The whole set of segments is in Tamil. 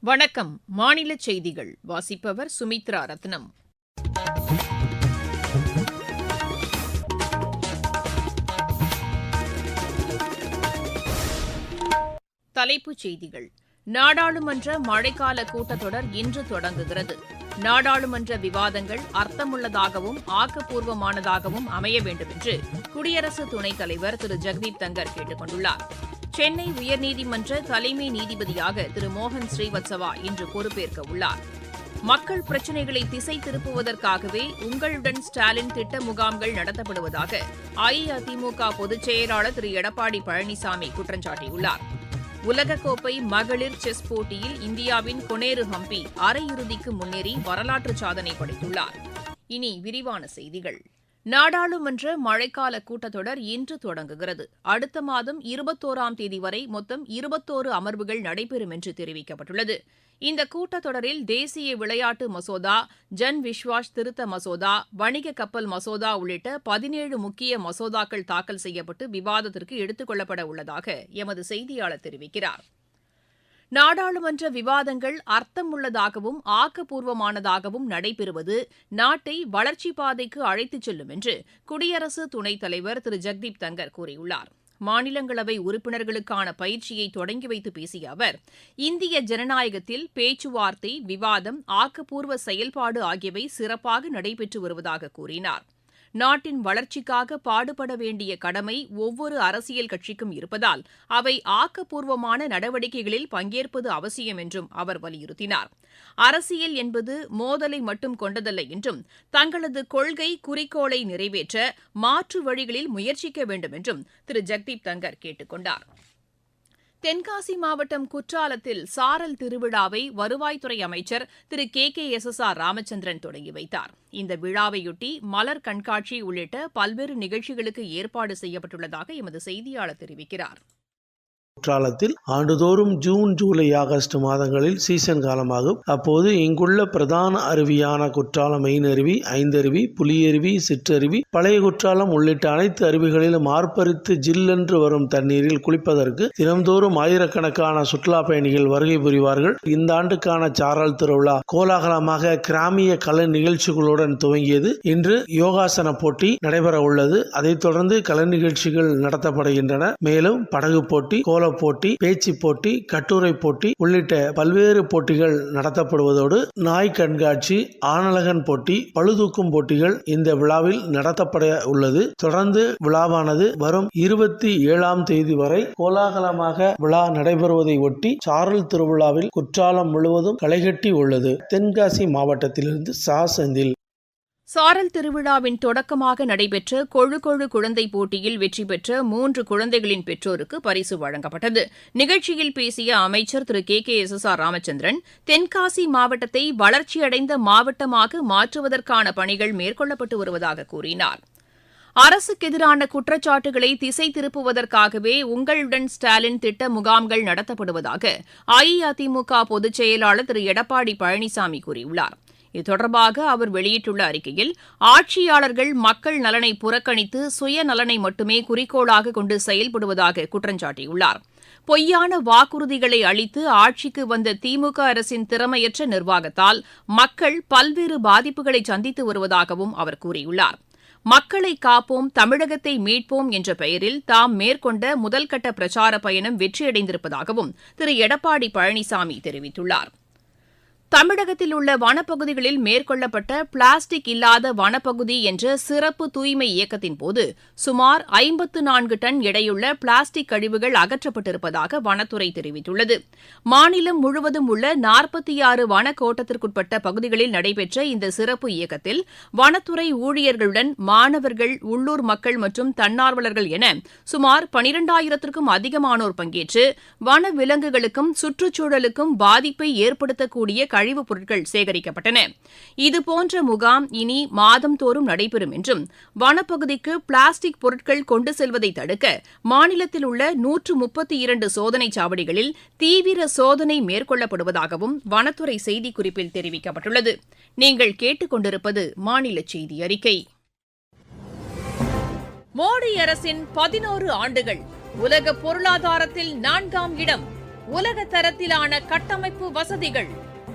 வணக்கம். மாநில செய்திகள். வாசிப்பவர் சுமித்ரா ரத்னம். தலைப்புச் செய்திகள். நாடாளுமன்ற மழைக்கால கூட்டத்தொடர் இன்று தொடங்குகிறது. நாடாளுமன்ற விவாதங்கள் அர்த்தமுள்ளதாகவும் ஆக்கப்பூர்வமானதாகவும் அமைய வேண்டும் என்று குடியரசு துணைத் தலைவர் திரு. ஜெகதீப் தங்கர் கேட்டுக் கொண்டுள்ளார். சென்னை உயர்நீதிமன்ற தலைமை நீதிபதியாக திரு மோகன் ஸ்ரீவத்சவா இன்று பொறுப்பேற்க உள்ளார். மக்கள் பிரச்சினைகளை திசை திருப்புவதற்காகவே உங்களுடன் ஸ்டாலின் திட்ட முகாம்கள் நடத்தப்படுவதாக அஇஅதிமுக பொதுச் செயலாளர் திரு எடப்பாடி பழனிசாமி குற்றம் சாட்டியுள்ளார். உலகக்கோப்பை மகளிர் செஸ் போட்டியில் இந்தியாவின் கொனேரு ஹம்பி அரையிறுதிக்கு முன்னேறி வரலாற்று சாதனை படைத்துள்ளார். இனி விரிவான செய்திகள். நாடாளுமன்ற மழைக்கால கூட்டத்தொடர் இன்று தொடங்குகிறது. அடுத்த மாதம் இருபத்தோராம் தேதி வரை மொத்தம் இருபத்தோரு அமர்வுகள் நடைபெறும் என்று தெரிவிக்கப்பட்டுள்ளது. இந்த கூட்டத்தொடரில் தேசிய விளையாட்டு மசோதா ஜன் விஸ்வாஸ் திருத்த மசோதா வணிக கப்பல் மசோதா உள்ளிட்ட பதினேழு முக்கிய மசோதாக்கள் தாக்கல் செய்யப்பட்டு விவாதத்திற்கு எடுத்துக் கொள்ளப்பட உள்ளதாக எமது செய்தியாளர் தெரிவிக்கிறார். நாடாளுமன்ற விவாதங்கள் அர்த்தமுள்ளதாகவும் ஆக்கப்பூர்வமானதாகவும் நடைபெறுவது நாட்டை வளர்ச்சிப் பாதைக்கு அழைத்துச் செல்லும் என்று குடியரசு துணைத் தலைவர் திரு. ஜெக்தீப் தங்கர் கூறியுள்ளார். மாநிலங்களவை உறுப்பினர்களுக்கான பயிற்சியை தொடங்கி வைத்து பேசிய அவர் இந்திய ஜனநாயகத்தில் பேச்சுவார்த்தை விவாதம் ஆக்கப்பூர்வ செயல்பாடு ஆகியவை சிறப்பாக நடைபெற்று வருவதாக கூறினார். நாட்டின் வளர்ச்சிக்காக பாடுபட வேண்டிய கடமை ஒவ்வொரு அரசியல் கட்சிக்கும் இருப்பதால் அவை ஆக்கப்பூர்வமான நடவடிக்கைகளில் பங்கேற்பது அவசியம் என்றும் அவர் வலியுறுத்தினார். அரசியல் என்பது மோதலை மட்டும் கொண்டதல்ல என்றும் தங்களது கொள்கை குறிக்கோளை நிறைவேற்ற மாற்று வழிகளில் முயற்சிக்க வேண்டும் என்றும் திரு. ஜெக்தீப் தங்கர் கேட்டுக் கொண்டாா் தென்காசி மாவட்டம் குற்றாலத்தில் சாரல் திருவிழாவை வருவாய்த்துறை அமைச்சர் Thiru K. K. S. S. R. Ramachandran தொடங்கி வைத்தார். இந்த விழாவையொட்டி மலர் கண்காட்சி உள்ளிட்ட பல்வேறு நிகழ்ச்சிகளுக்கு ஏற்பாடு செய்யப்பட்டுள்ளதாக எமது செய்தியாளர் தெரிவிக்கிறார். குற்றாலத்தில் ஆண்டுதோறும் ஜூன் ஜூலை ஆகஸ்ட் மாதங்களில் சீசன் காலமாகும். அப்போது இங்குள்ள பிரதான அருவியான குற்றாலம் மெயின் அருவி ஐந்தருவி புலியருவி சிற்றருவி பழைய குற்றாலம் உள்ளிட்ட அனைத்து அருவிகளிலும் ஆர்ப்பரித்து ஜில்லென்று வரும் தண்ணீரில் குளிப்பதற்கு தினம்தோறும் ஆயிரக்கணக்கான சுற்றுலா பயணிகள் வருகை புரிவார்கள். இந்த ஆண்டுக்கான சாரல் திருவிழா கோலாகலமாக கிராமிய கலை நிகழ்ச்சிகளுடன் துவங்கியது. இன்று யோகாசன போட்டி நடைபெற உள்ளது அதைத் தொடர்ந்து கலை நிகழ்ச்சிகள் நடத்தப்படுகின்றன. மேலும் படகு போட்டி கோல போட்டி பேச்சு போட்டி கட்டுரை போட்டி உள்ளிட்ட பல்வேறு போட்டிகள் நடத்தப்படுவதோடு நாய் கண்காட்சி ஆனலகன் போட்டி பழுதூக்கும் போட்டிகள் இந்த விழாவில் நடத்தப்பட உள்ளது. தொடர்ந்து விழாவானது வரும் இருபத்தி ஏழாம் தேதி வரை கோலாகலமாக விழா நடைபெறுவதை ஒட்டி சாரல் திருவிழாவில் குற்றாலம் முழுவதும் களைகட்டி உள்ளது. தென்காசி மாவட்டத்திலிருந்து சா செந்தில். சாரல் திருவிழாவின் தொடக்கமாக நடைபெற்ற கொழு கொழு குழந்தை போட்டியில் வெற்றி பெற்ற மூன்று குழந்தைகளின் பெற்றோருக்கு பரிசு வழங்கப்பட்டது. நிகழ்ச்சியில் பேசிய அமைச்சர் Thiru. K. K. S. S. R. Ramachandran Tenkasi மாவட்டத்தை வளர்ச்சியடைந்த மாவட்டமாக மாற்றுவதற்கான பணிகள் மேற்கொள்ளப்பட்டு வருவதாக கூறினார். அரசுக்கு எதிரான குற்றச்சாட்டுகளை திசை திருப்புவதற்காகவே உங்களுடன் ஸ்டாலின் திட்ட முகாம்கள் நடத்தப்படுவதாக அஇஅதிமுக பொதுச் செயலாளர் திரு. எடப்பாடி பழனிசாமி கூறியுள்ளார். இது தொடர்பாக அவர் வெளியிட்டுள்ள அறிக்கையில் ஆட்சியாளர்கள் மக்கள் நலனை புறக்கணித்து சுயநலனை மட்டுமே குறிக்கோளாக கொண்டு செயல்படுவதாக குற்றஞ்சாட்டியுள்ளார். பொய்யான வாக்குறுதிகளை அளித்து ஆட்சிக்கு வந்த திமுக அரசின் திறமையற்ற நிர்வாகத்தால் மக்கள் பல்வேறு பாதிப்புகளை சந்தித்து வருவதாகவும் அவர் கூறியுள்ளார். மக்களை காப்போம் தமிழகத்தை மீட்போம் என்ற பெயரில் தாம் மேற்கொண்ட முதல்கட்ட பிரச்சார பயணம் வெற்றியடைந்திருப்பதாகவும் திரு. எடப்பாடி பழனிசாமி தெரிவித்துள்ளார். தமிழகத்தில் உள்ள வனப்பகுதிகளில் மேற்கொள்ளப்பட்ட பிளாஸ்டிக் இல்லாத வனப்பகுதி என்ற சிறப்பு தூய்மை இயக்கத்தின்போது சுமார் ஐம்பத்து நான்கு டன் எடையுள்ள பிளாஸ்டிக் கழிவுகள் அகற்றப்பட்டிருப்பதாக வனத்துறை தெரிவித்துள்ளது. மாநிலம் முழுவதும் உள்ள நாற்பத்தி ஆறு வனக்கோட்டத்திற்குட்பட்ட பகுதிகளில் நடைபெற்ற இந்த சிறப்பு இயக்கத்தில் வனத்துறை ஊழியர்களுடன் மாணவர்கள் உள்ளூர் மக்கள் மற்றும் தன்னார்வலர்கள் என சுமார் பனிரெண்டாயிரத்திற்கும் அதிகமானோர் பங்கேற்று வன விலங்குகளுக்கும் சுற்றுச்சூழலுக்கும் பாதிப்பை ஏற்படுத்தக்கூடிய கழிவுப் பொருட்கள் சேகரிக்கப்பட்டன. இதுபோன்ற முகாம் இனி மாதந்தோறும் நடைபெறும் என்றும் வனப்பகுதிக்கு பிளாஸ்டிக் பொருட்கள் கொண்டு செல்வதை தடுக்க மாநிலத்தில் உள்ள நூற்று முப்பத்தி இரண்டு சோதனை சாவடிகளில் தீவிர சோதனை மேற்கொள்ளப்படுவதாகவும் வனத்துறை செய்திக்குறிப்பில் தெரிவிக்கப்பட்டுள்ளது. நீங்கள் கேட்டுக்கொண்டிருப்பது மாநில செய்தி அறிக்கை. மோடி அரசின் பதினோரு ஆண்டுகள் உலக பொருளாதாரத்தில் நான்காம் இடம் உலக தரத்திலான கட்டமைப்பு வசதிகள்.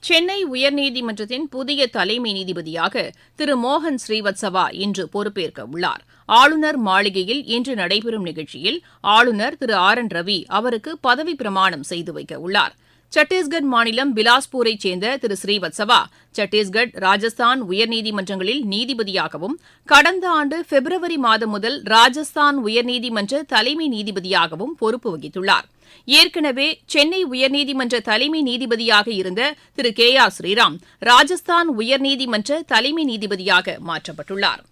சென்னை உயர்நீதிமன்றத்தின் புதிய தலைமை நீதிபதியாக திரு மோகன் ஸ்ரீவத்சவா இன்று பொறுப்பேற்க உள்ளார். ஆளுநர் மாளிகையில் இன்று நடைபெறும் நிகழ்ச்சியில் ஆளுநர் திரு ஆர் என் ரவி அவருக்கு பதவி பிரமாணம் செய்து வைக்க உள்ளார். சத்தீஸ்கர் மாநிலம் பிலாஸ்பூரைச் சேர்ந்த திரு ஸ்ரீவத்சவா சத்தீஸ்கர் ராஜஸ்தான் உயர்நீதிமன்றங்களில் நீதிபதியாகவும் கடந்த ஆண்டு பிப்ரவரி மாதம் முதல் ராஜஸ்தான் உயர்நீதிமன்ற தலைமை நீதிபதியாகவும் பொறுப்பு வகித்துள்ளார். ஏற்கனவே சென்னை உயர்நீதிமன்ற தலைமை நீதிபதியாக இருந்த திரு கே ஆர் ஸ்ரீராம் ராஜஸ்தான் உயர்நீதிமன்ற தலைமை நீதிபதியாக மாற்றப்பட்டுள்ளார்.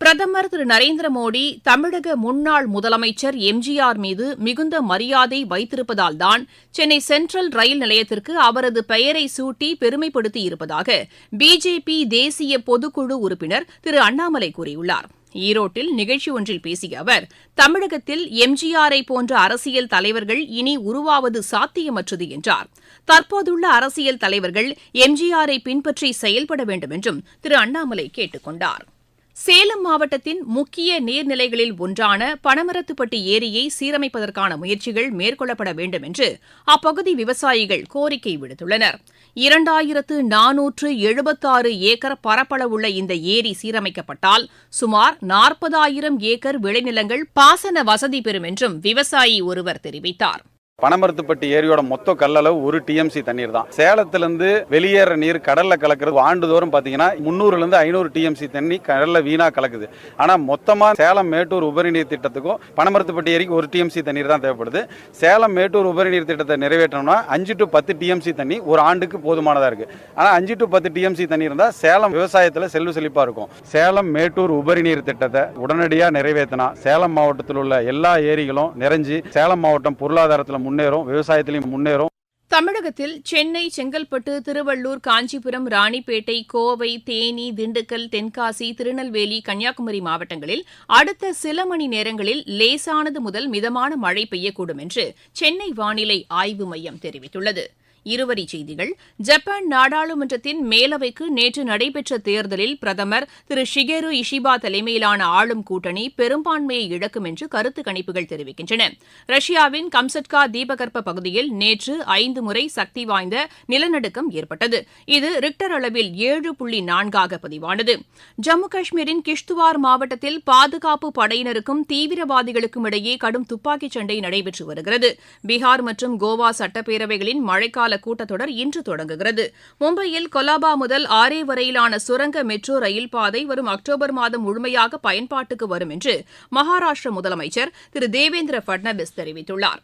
பிரதமர் திரு நரேந்திர மோடி தமிழக முன்னாள் முதலமைச்சர் எம்ஜிஆர் மீது மிகுந்த மரியாதை வைத்திருப்பதால்தான் சென்னை சென்ட்ரல் ரயில் நிலையத்திற்கு அவரது பெயரை சூட்டி பெருமைப்படுத்தி இருப்பதாக பிஜேபி தேசிய பொதுக்குழு உறுப்பினர் திரு அண்ணாமலை கூறியுள்ளார். ஈரோட்டில் நிகழ்ச்சி ஒன்றில் பேசிய அவர் தமிழகத்தில் எம்ஜிஆரை போன்ற அரசியல் தலைவர்கள் இனி உருவாவது சாத்தியமற்றது என்றார். தற்போதுள்ள அரசியல் தலைவர்கள் எம்ஜிஆரை பின்பற்றி செயல்பட வேண்டும் என்றும் திரு அண்ணாமலை கேட்டுக் கொண்டாா் சேலம் மாவட்டத்தின் முக்கிய நீர்நிலைகளில் ஒன்றான பனமரத்துப்பட்டி ஏரியை சீரமைப்பதற்கான முயற்சிகள் மேற்கொள்ளப்பட வேண்டும் என்று அப்பகுதி விவசாயிகள் கோரிக்கை விடுத்துள்ளனர். இரண்டாயிரத்து நானூற்று எழுபத்தாறு ஏக்கர் பரப்பளவுள்ள இந்த ஏரி சீரமைக்கப்பட்டால் சுமார் நாற்பதாயிரம் ஏக்கர் விளைநிலங்கள் பாசன வசதி பெறும் என்றும் விவசாயி ஒருவர் தெரிவித்தார். பனமரத்துப்பட்டி ஏரியோட மொத்த கல்லளவு ஒரு டிஎம்சி தண்ணீர் தான். சேலத்திலிருந்து வெளியேற நீர் கடல்ல கலக்கிறது ஆண்டுதோறும் பாத்தீங்கன்னா முன்னூறுல இருந்து ஐநூறு டிஎம்சி தண்ணி கடல்ல வீணா கலக்குது. ஆனா மொத்தமா சேலம் மேட்டூர் உபரி நீர் திட்டத்துக்கும் பனமரத்துப்பட்டி ஏரிக்கு ஒரு டிஎம்சி தண்ணீர் தான் தேவைப்படுது. சேலம் மேட்டூர் உபரி நீர் திட்டத்தை நிறைவேற்றணும்னா அஞ்சு டு பத்து டிஎம்சி தண்ணி ஒரு ஆண்டுக்கு போதுமானதா இருக்கு. ஆனா அஞ்சு டு பத்து டிஎம்சி தண்ணி இருந்தா சேலம் விவசாயத்துல செல்வ செழிப்பா இருக்கும். சேலம் மேட்டூர் உபரி நீர் திட்டத்தை உடனடியா நிறைவேற்றினா சேலம் மாவட்டத்தில் உள்ள எல்லா ஏரிகளும் நிறைஞ்சு சேலம் மாவட்டம் பொருளாதாரத்தில் முன்னேறும் விவசாயத்திலையும் முன்னேறும். தமிழகத்தில் சென்னை செங்கல்பட்டு திருவள்ளூர் காஞ்சிபுரம் ராணிப்பேட்டை கோவை தேனி திண்டுக்கல் தென்காசி திருநெல்வேலி கன்னியாகுமரி மாவட்டங்களில் அடுத்த சில மணி நேரங்களில் லேசானது முதல் மிதமான மழை பெய்யக்கூடும் என்று சென்னை வானிலை ஆய்வு மையம் தெரிவித்துள்ளது. இருவரிச் செய்திகள். ஜப்பான் நாடாளுமன்றத்தின் மேலவைக்கு நேற்று நடைபெற்ற தேர்தலில் பிரதமர் திரு ஷிகேரு இஷிபா தலைமையிலான ஆளும் கூட்டணி பெரும்பான்மையை இழக்கும் என்று கருத்து கணிப்புகள் தெரிவிக்கின்றன. ரஷ்யாவின் கம்சட்கா தீபகற்ப பகுதியில் நேற்று ஐந்து முறை சக்தி வாய்ந்த நிலநடுக்கம் ஏற்பட்டது. இது ரிக்டர் அளவில் ஏழு புள்ளி நான்காக பதிவானது. ஜம்மு காஷ்மீரின் கிஷ்துவார் மாவட்டத்தில் பாதுகாப்பு படையினருக்கும் தீவிரவாதிகளுக்கும் இடையே கடும் துப்பாக்கிச் சண்டை நடைபெற்று வருகிறது. பீகார் மற்றும் கோவா சட்டப்பேரவைகளின் மழைக்கால கூட்டத்தொடர் இன்று தொடங்குகிறது. மும்பையில் கொலாபா முதல் ஆரே வரையிலான சுரங்க மெட்ரோ ரயில் பாதை வரும் அக்டோபர் மாதம் முழுமையாக பயன்பாட்டுக்கு வரும் என்று மகாராஷ்டிர முதலமைச்சர் திரு தேவேந்திர பட்னாவிஸ் தெரிவித்துள்ளார்.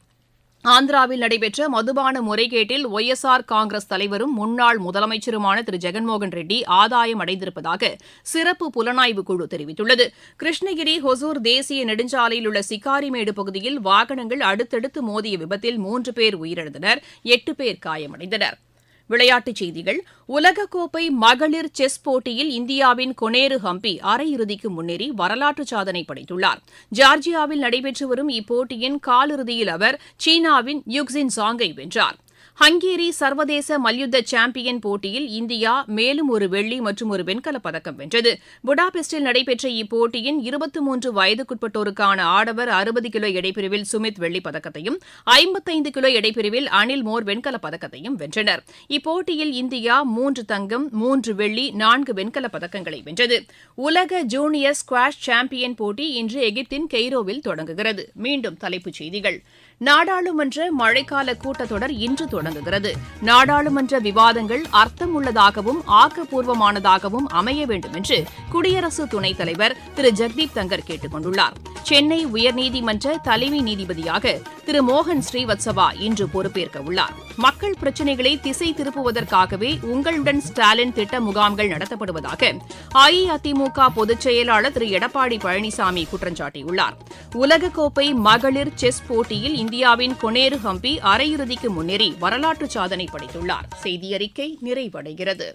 ஆந்திராவில் நடைபெற்ற மதுபான முறைகேட்டில் ஒய் எஸ் ஆர் காங்கிரஸ் தலைவரும் முன்னாள் முதலமைச்சருமான திரு. ஜெகன்மோகன் ரெட்டி ஆதாயம் அடைந்திருப்பதாக சிறப்பு புலனாய்வு குழு தெரிவித்துள்ளது. கிருஷ்ணகிரி ஹொசூர் தேசிய நெடுஞ்சாலையில் உள்ள சிக்காரிமேடு பகுதியில் வாகனங்கள் அடுத்தடுத்து மோதிய விபத்தில் மூன்று பேர் உயிரிழந்தனர். எட்டு பேர் காயமடைந்தனர். விளையாட்டுச் செய்திகள். உலகக்கோப்பை மகளிர் செஸ் போட்டியில் இந்தியாவின் கொனேரு ஹம்பி அரையிறுதிக்கு முன்னேறி வரலாற்று சாதனை படைத்துள்ளார். ஜார்ஜியாவில் நடைபெற்று வரும் இப்போட்டியின் காலிறுதியில் அவர் சீனாவின் யுக்ஸின் சாங்கை வென்றார். ஹங்கேரி சர்வதேச மல்யுத்த சாம்பியன் போட்டியில் இந்தியா மேலும் ஒரு வெள்ளி மற்றும் ஒரு வெண்கலப் பதக்கம் வென்றது. புடாபெஸ்டில் நடைபெற்ற இப்போட்டியின் இருபத்தி மூன்று வயதுக்குட்பட்டோருக்கான ஆடவர் அறுபது கிலோ எடைப்பிரிவில் சுமித் வெள்ளிப் பதக்கத்தையும் ஐம்பத்தைந்து கிலோ எடைப்பிரிவில் அனில் மோர் வெண்கலப் பதக்கத்தையும் வென்றனர். இப்போட்டியில் இந்தியா மூன்று தங்கம் மூன்று வெள்ளி நான்கு வெண்கலப் பதக்கங்களை வென்றது. உலக ஜூனியர் ஸ்குவாஷ் சாம்பியன் போட்டி இன்று எகிப்தின் கெய்ரோவில் தொடங்குகிறது. மீண்டும் தலைப்புச் செய்திகள். நாடாளுமன்ற மழைக்கால கூட்டத்தொடர் இன்று தொடங்குகிறது. நாடாளுமன்ற விவாதங்கள் அர்த்தம் உள்ளதாகவும் ஆக்கப்பூர்வமானதாகவும் அமைய வேண்டும் என்று குடியரசு துணைத் தலைவர் திரு ஜெக்தீப் தங்கர் கேட்டுக் கொண்டுள்ளார். சென்னை உயர்நீதிமன்ற தலைமை நீதிபதியாக திரு மோகன் ஸ்ரீவத்சவா இன்று பொறுப்பேற்க உள்ளாா் மக்கள் பிரச்சினைகளை திசை திருப்புவதற்காகவே உங்களுடன் ஸ்டாலின் திட்ட முகாம்கள் நடத்தப்படுவதாக அஇஅதிமுக பொதுச் செயலாளர் திரு. எடப்பாடி பழனிசாமி குற்றம் சாட்டியுள்ளார். உலகக்கோப்பை மகளிர் செஸ் போட்டியில் இந்தியாவின் கொனேரு ஹம்பி அரையிறுதிக்கு முன்னேறி வரலாற்று சாதனை படைத்துள்ளார். செய்தி அறிக்கை நிறைவடைகிறது.